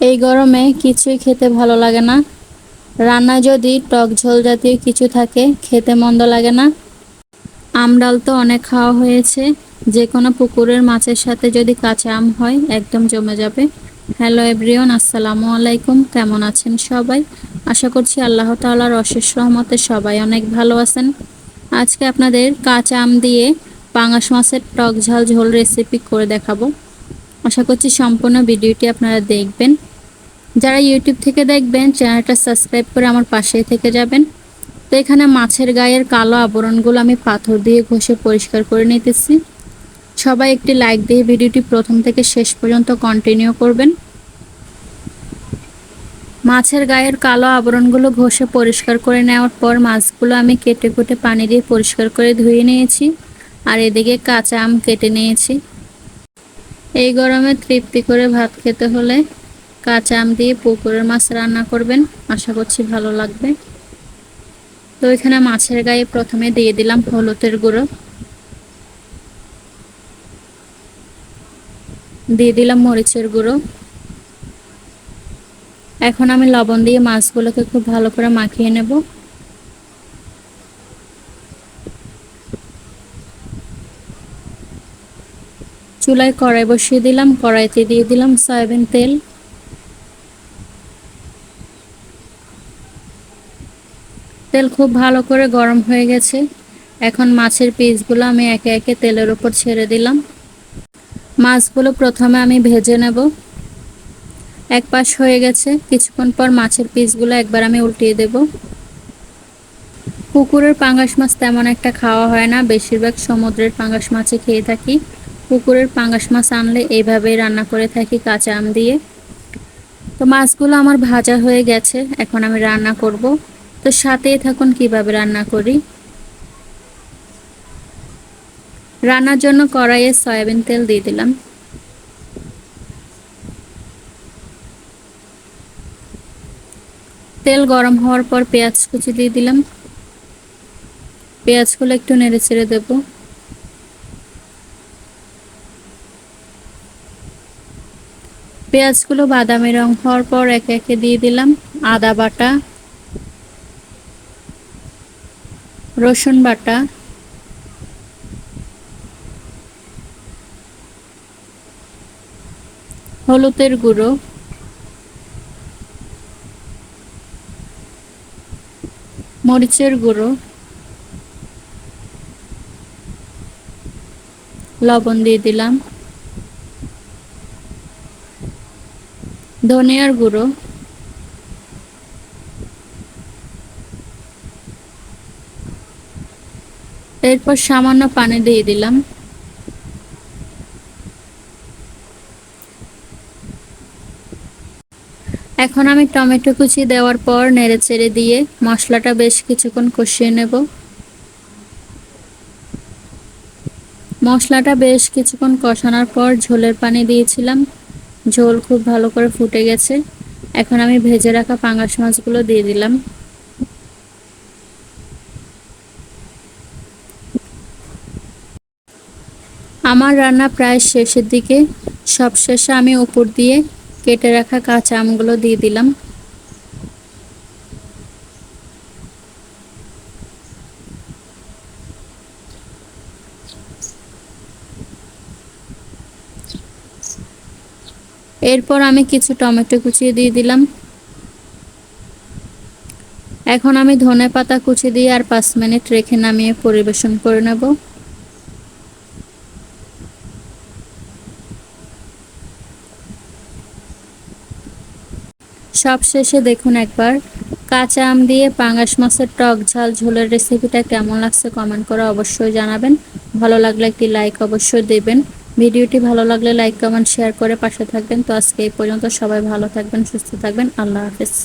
এই গরমে কিছুই খেতে ভালো লাগে না। রান্না যদি টক ঝোল জাতীয় কিছু থাকে, খেতে মন্দ লাগে না। আমডাল তো অনেক খাওয়া হয়েছে। যে কোনো পুকুরের মাছের সাথে যদি কাঁচা আম হয়, একদম জমে যাবে। হ্যালো এভরিওন আসসালামু আলাইকুম। কেমন আছেন সবাই? আশা করছি আল্লাহ তাআলার অশেষ রহমতে সবাই অনেক ভালো আছেন। আজকে আপনাদের কাঁচা আম দিয়ে পাঙাশ মাছের টক ঝাল ঝোল রেসিপি করে দেখাবো। আশা করছি সম্পূর্ণ ভিডিওটি আপনারা দেখবেন। যারা ইউটিউব থেকে দেখবেন, চ্যানেলটা সাবস্ক্রাইব করে আমার পাশেই থেকে যাবেন। তো এখানে মাছের গায়ের কালো আবরণগুলো আমি পাথর দিয়ে ঘষে পরিষ্কার করে নিতেছি। সবাই একটি লাইক দিয়ে ভিডিওটি প্রথম থেকে শেষ পর্যন্ত কন্টিনিউ করবেন। মাছের গায়ের কালো আবরণগুলো ঘষে পরিষ্কার করে নেওয়ার পর মাছগুলো আমি কেটে কুটে পানি দিয়ে পরিষ্কার করে ধুয়ে নিয়েছি। আর এদিকে কাঁচা আম কেটে নিয়েছি। এই গরমে তৃপ্তি করে ভাত খেতে হলে কাঁচা আম দিয়ে পুকুরের মাছ রান্না করবেন। আশা করছি ভালো লাগবে। তো এখানে মাছের গায়ে প্রথমে দিয়ে দিলাম হলুদের গুঁড়ো। দিয়ে দিলাম মরিচের গুঁড়ো। এখন আমি লবণ দিয়ে মাছগুলোকে খুব ভালো করে মাখিয়ে নেব। চুলায় কড়াই বসিয়ে দিলাম, কড়াইতে দিয়ে দিলাম সয়াবিন তেল। তেল খুব ভালো করে গরম হয়ে গেছে। এখন মাছের পিসগুলো আমি একে একে তেলের উপর ছেড়ে দিলাম। মাছগুলো প্রথমে আমি ভেজে নেব। এক পাশ হয়ে গেছে, কিছুক্ষণ পর মাছের পিসগুলো একবার আমি উল্টিয়ে দেব। পুকুরের পাঙ্গাস মাছ তেমন একটা খাওয়া হয় না, বেশিরভাগ সমুদ্রের পাঙ্গাস মাছে খেয়ে থাকি। পুকুরের পাঙ্গাস মাছ আনলে এইভাবেই রান্না করে থাকি কাঁচা আম দিয়ে। তো মাছগুলো আমার ভাজা হয়ে গেছে, এখন আমি রান্না করব। তো সাথেই থাকুন কীভাবে রান্না করি। রান্নার জন্য কড়াইয়ে সয়াবিন তেল দিয়ে দিলাম। তেল গরম হওয়ার পর পেঁয়াজ কুচি দিয়ে দিলাম। পেঁয়াজগুলো একটু নেড়ে চেড়ে দেব। পেঁয়াজগুলো বাদামি রং হওয়ার পর একে একে দিয়ে দিলাম, আদা বাটা, রসুন বাটা, হলুদের গুঁড়ো, মরিচের গুঁড়ো, লবণ দিয়ে দিলাম। ধনিয়ার গুঁড়ো। এরপর সামান্য পানি দিয়ে দিলাম। এখন আমি টমেটো কুচি দেওয়ার পর নেড়ে চেড়ে দিয়ে মশলাটা বেশ কিছুক্ষণ কষিয়ে নেব। মশলাটা বেশ কিছুক্ষণ কষানোর পর ঝোলের পানি দিয়েছিলাম। ঝোল খুব ভালো করে ফুটে গেছে। এখন আমি ভেজে রাখা পাঙ্গাস মাছগুলো দিয়ে দিলাম। আমার রান্না প্রায় শেষের দিকে। সবশেষে আমি উপর দিয়ে কেটে রাখা কাঁচা আমগুলো দিয়ে দিলাম। এরপর আমি কিছু টমেটো কুচিয়ে দিয়ে দিলাম। এখন আমি ধনে পাতা কুচি দিয়ে আর পাঁচ মিনিট রেখে নামিয়ে পরিবেশন করে নেব। সব শেষে দেখুন একবার, কাঁচা আম দিয়ে পাঙ্গাস মাছের টক ঝাল ঝোলের রেসিপিটা কেমন লাগছে কমেন্ট করে অবশ্যই জানাবেন। ভালো লাগলে একটি লাইক অবশ্যই দেবেন। ভিডিওটি ভালো লাগলে লাইক, কমেন্ট, শেয়ার করে পাশে থাকবেন। তো আজকে এই পর্যন্ত সবাই ভালো থাকবেন, সুস্থ থাকবেন। আল্লাহ হাফেজ।